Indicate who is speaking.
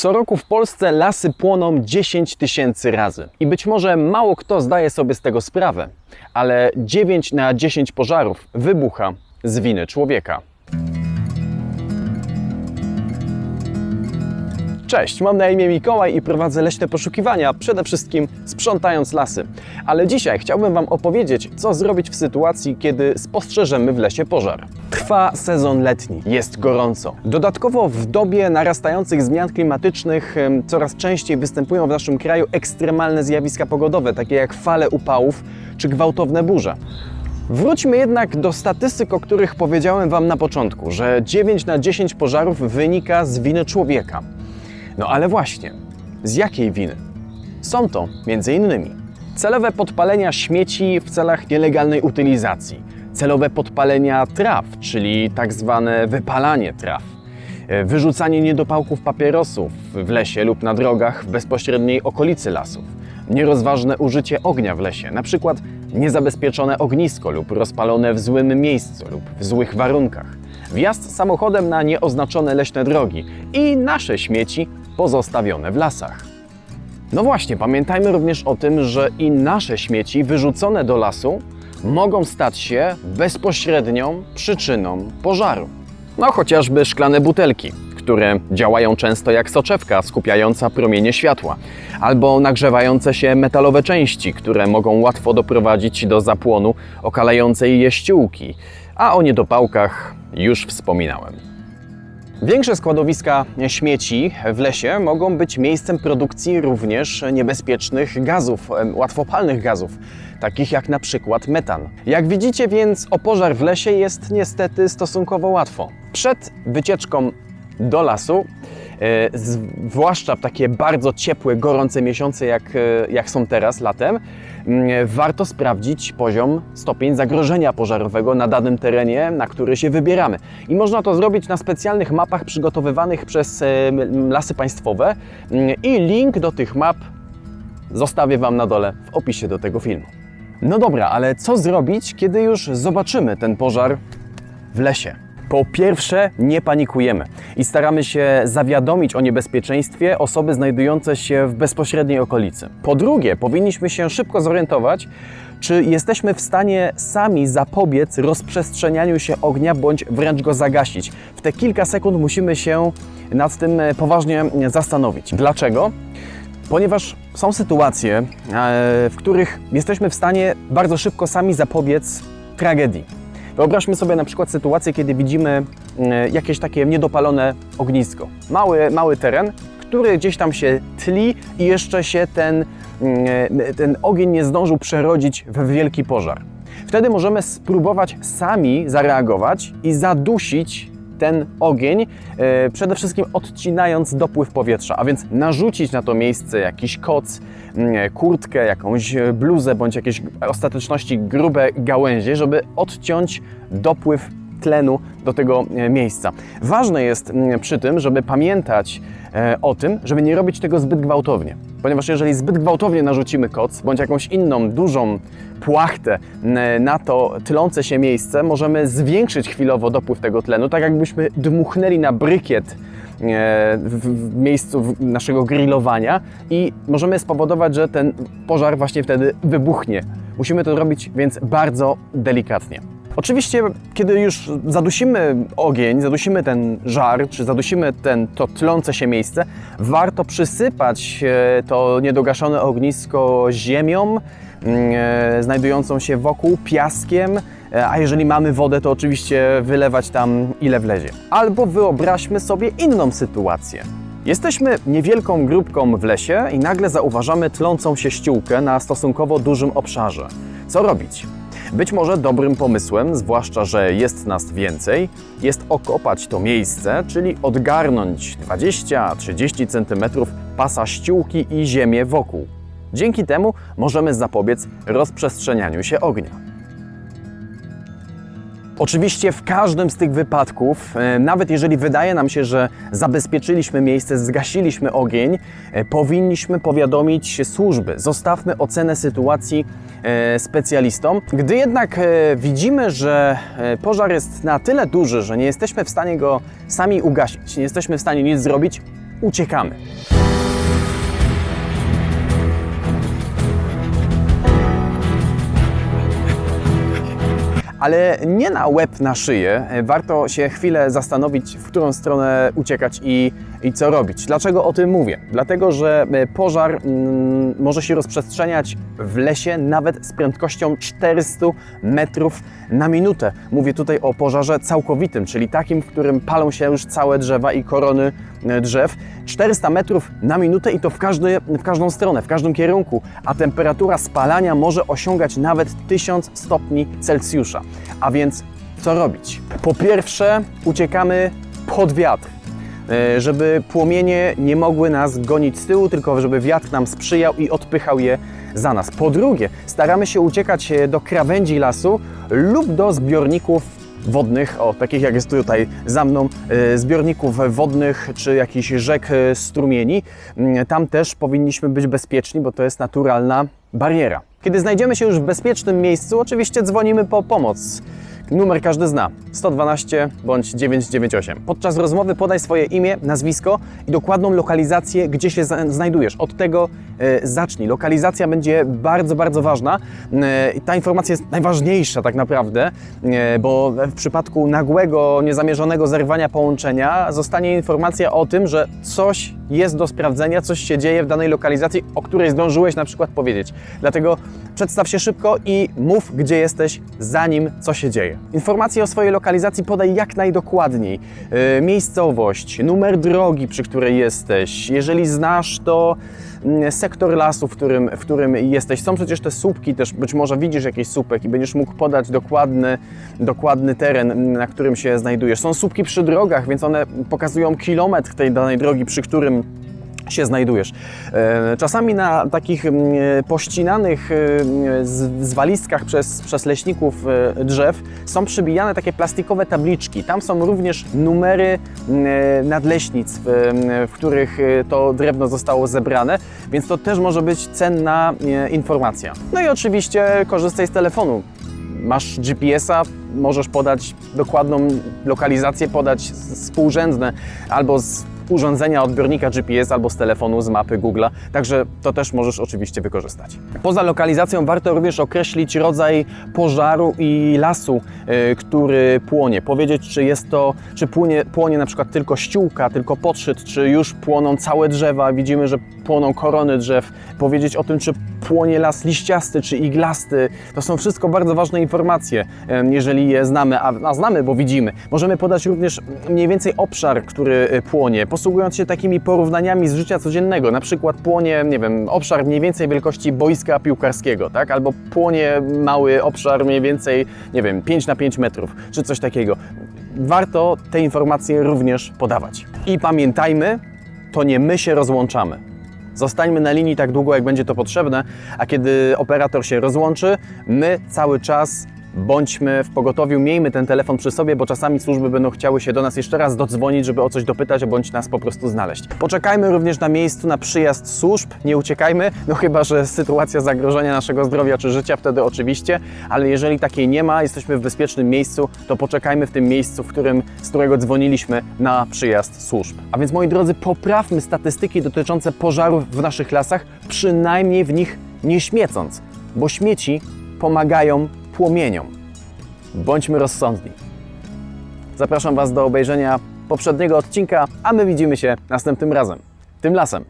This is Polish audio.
Speaker 1: Co roku w Polsce lasy płoną 10 tysięcy razy. I być może mało kto zdaje sobie z tego sprawę, ale 9 na 10 pożarów wybucha z winy człowieka. Cześć, mam na imię Mikołaj i prowadzę leśne poszukiwania, przede wszystkim sprzątając lasy. Ale dzisiaj chciałbym Wam opowiedzieć, co zrobić w sytuacji, kiedy spostrzeżemy w lesie pożar. Trwa sezon letni, jest gorąco. Dodatkowo w dobie narastających zmian klimatycznych coraz częściej występują w naszym kraju ekstremalne zjawiska pogodowe, takie jak fale upałów czy gwałtowne burze. Wróćmy jednak do statystyk, o których powiedziałem Wam na początku, że 9 na 10 pożarów wynika z winy człowieka. No ale właśnie, z jakiej winy? Są to innymi celowe podpalenia śmieci w celach nielegalnej utylizacji, celowe podpalenia traw, czyli tak zwane wypalanie traw, e, wyrzucanie niedopałków papierosów w lesie lub na drogach w bezpośredniej okolicy lasów, nierozważne użycie ognia w lesie, przykład niezabezpieczone ognisko lub rozpalone w złym miejscu lub w złych warunkach, wjazd samochodem na nieoznaczone leśne drogi i nasze śmieci pozostawione w lasach. No właśnie, pamiętajmy również o tym, że i nasze śmieci wyrzucone do lasu mogą stać się bezpośrednią przyczyną pożaru. No chociażby szklane butelki, które działają często jak soczewka skupiająca promienie światła, albo nagrzewające się metalowe części, które mogą łatwo doprowadzić do zapłonu okalającej je ściółki, a o niedopałkach już wspominałem. Większe składowiska śmieci w lesie mogą być miejscem produkcji również niebezpiecznych gazów, łatwopalnych gazów, takich jak na przykład metan. Jak widzicie więc o pożar w lesie jest niestety stosunkowo łatwo. Przed wycieczką do lasu, e, zwłaszcza w takie bardzo ciepłe, gorące miesiące jak, e, jak są teraz latem, warto sprawdzić poziom, stopień zagrożenia pożarowego na danym terenie, na który się wybieramy. I można to zrobić na specjalnych mapach przygotowywanych przez e, lasy państwowe i link do tych map zostawię Wam na dole w opisie do tego filmu. No dobra, ale co zrobić, kiedy już zobaczymy ten pożar w lesie? Po pierwsze, nie panikujemy i staramy się zawiadomić o niebezpieczeństwie osoby znajdujące się w bezpośredniej okolicy. Po drugie, powinniśmy się szybko zorientować, czy jesteśmy w stanie sami zapobiec rozprzestrzenianiu się ognia bądź wręcz go zagasić. W te kilka sekund musimy się nad tym e, poważnie zastanowić. Dlaczego? Ponieważ są sytuacje, e, w których jesteśmy w stanie bardzo szybko sami zapobiec tragedii. Wyobraźmy sobie na przykład sytuację, kiedy widzimy e, jakieś takie niedopalone ognisko. Mały, mały teren, który gdzieś tam się tli i jeszcze się ten, e, ten ogień nie zdążył przerodzić w wielki pożar. Wtedy możemy spróbować sami zareagować i zadusić ten ogień, e, przede wszystkim odcinając dopływ powietrza, a więc narzucić na to miejsce jakiś koc, mm, kurtkę, jakąś e, bluzę bądź jakieś ostateczności grube gałęzie, żeby odciąć dopływ tlenu do tego e, miejsca. Ważne jest mm, przy tym, żeby pamiętać e, o tym, żeby nie robić tego zbyt gwałtownie. Ponieważ jeżeli zbyt gwałtownie narzucimy koc bądź jakąś inną dużą płachtę na to tylące się miejsce, możemy zwiększyć chwilowo dopływ tego tlenu, tak jakbyśmy dmuchnęli na brykiet e, w, miejscu naszego grillowania i możemy spowodować, że ten pożar właśnie wtedy wybuchnie. Musimy to robić więc bardzo delikatnie. Oczywiście, kiedy już zadusimy ogień, zadusimy ten żar, czy zadusimy ten, to tlące się miejsce, warto przysypać e, to niedogaszone ognisko ziemią, mm, e, znajdującą się wokół, piaskiem, e, a jeżeli mamy wodę, to oczywiście wylewać tam ile wlezie. Albo wyobraźmy sobie inną sytuację. Jesteśmy niewielką grupką w lesie i nagle zauważamy tlącą się ściółkę na stosunkowo dużym obszarze. Co robić? Być może dobrym pomysłem, zwłaszcza, że jest nas więcej, jest okopać to miejsce, czyli odgarnąć 20-30 cm pasa ściółki i ziemię wokół. Dzięki temu możemy zapobiec rozprzestrzenianiu się ognia. Oczywiście w każdym z tych wypadków, e, nawet jeżeli wydaje nam się, że zabezpieczyliśmy miejsce, zgasiliśmy ogień, e, powinniśmy powiadomić służby. Zostawmy ocenę sytuacji e, specjalistom. Gdy jednak widzimy, że pożar jest na tyle duży, że nie jesteśmy w stanie go sami ugasić, nie jesteśmy w stanie nic zrobić, uciekamy. Ale nie na łeb, na szyję. Warto się chwilę zastanowić, w którą stronę uciekać i, i co robić. Dlaczego o tym mówię? Dlatego, że e, pożar mm, może się rozprzestrzeniać w lesie nawet z prędkością 400 metrów na minutę. Mówię tutaj o pożarze całkowitym, czyli takim, w którym palą się już całe drzewa i korony e, drzew. 400 metrów na minutę i to w, każdy, w każdą stronę, w każdym kierunku, a temperatura spalania może osiągać nawet 1000 stopni Celsjusza. A więc co robić? Po pierwsze, uciekamy pod wiatr, e, żeby płomienie nie mogły nas gonić z tyłu, tylko żeby wiatr nam sprzyjał i odpychał je za nas. Po drugie, staramy się uciekać e, do krawędzi lasu lub do zbiorników wodnych, o takich jak jest tutaj za mną, e, zbiorników wodnych czy jakichś rzek, e, strumieni. Mm, Tam też powinniśmy być bezpieczni, bo to jest naturalna bariera. Kiedy znajdziemy się już w bezpiecznym miejscu, oczywiście dzwonimy po pomoc. Numer każdy zna 112 bądź 998. Podczas rozmowy podaj swoje imię, nazwisko i dokładną lokalizację, gdzie się znajdujesz. Od tego e, zacznij. Lokalizacja będzie bardzo, bardzo ważna. E, ta informacja jest najważniejsza tak naprawdę, e, bo w przypadku nagłego, niezamierzonego zerwania połączenia zostanie informacja o tym, że coś jest do sprawdzenia, coś się dzieje w danej lokalizacji, o której zdążyłeś na przykład powiedzieć. Dlatego przedstaw się szybko i mów, gdzie jesteś, zanim co się dzieje. Informacje o swojej lokalizacji podaj jak najdokładniej. Yy, miejscowość, numer drogi, przy której jesteś. Jeżeli znasz, to sektor lasu, w którym, w którym jesteś. Są przecież te słupki też, być może widzisz jakiś słupek i będziesz mógł podać dokładny, dokładny teren, mm, na którym się znajdujesz. Są słupki przy drogach, więc one pokazują kilometr tej danej drogi, przy którym się znajdujesz. E, Czasami na takich mm, pościnanych e, z- zwaliskach przez, przez leśników e, drzew są przybijane takie plastikowe tabliczki. Tam są również numery mm, nadleśnictw, e, w których e, to drewno zostało zebrane, więc to też może być cenna e, informacja. No i oczywiście korzystaj z telefonu masz GPS-a, możesz podać dokładną lokalizację, podać współrzędne albo z urządzenia odbiornika GPS, albo z telefonu, z mapy Google'a, także to też możesz oczywiście wykorzystać. Poza lokalizacją warto również określić rodzaj pożaru i lasu, y, który płonie. Powiedzieć, czy jest to, czy płonie, płonie na przykład tylko ściółka, tylko podszyt, czy już płoną całe drzewa, widzimy, że płoną korony drzew. Powiedzieć o tym, czy płonie las liściasty czy iglasty. To są wszystko bardzo ważne informacje, jeżeli je znamy, a, a znamy, bo widzimy. Możemy podać również mniej więcej obszar, który y, płonie, posługując się takimi porównaniami z życia codziennego. Na przykład płonie, nie wiem, obszar mniej więcej wielkości boiska piłkarskiego, tak? Albo płonie mały obszar mniej więcej, nie wiem, 5 na 5 metrów, czy coś takiego. Warto te informacje również podawać. I pamiętajmy, to nie my się rozłączamy. Zostańmy na linii tak długo, jak będzie to potrzebne, a kiedy operator się rozłączy, my cały czas bądźmy w pogotowiu, miejmy ten telefon przy sobie, bo czasami służby będą chciały się do nas jeszcze raz dodzwonić, żeby o coś dopytać, bądź nas po prostu znaleźć. Poczekajmy również na miejscu na przyjazd służb, nie uciekajmy, no chyba, że sytuacja zagrożenia naszego zdrowia czy życia, wtedy oczywiście, ale jeżeli takiej nie ma, jesteśmy w bezpiecznym miejscu, to poczekajmy w tym miejscu, w którym, z którego dzwoniliśmy na przyjazd służb. A więc moi drodzy, poprawmy statystyki dotyczące pożarów w naszych lasach, przynajmniej w nich nie śmiecąc, bo śmieci pomagają płomieniom. Bądźmy rozsądni. Zapraszam Was do obejrzenia poprzedniego odcinka, a my widzimy się następnym razem. Tym lasem.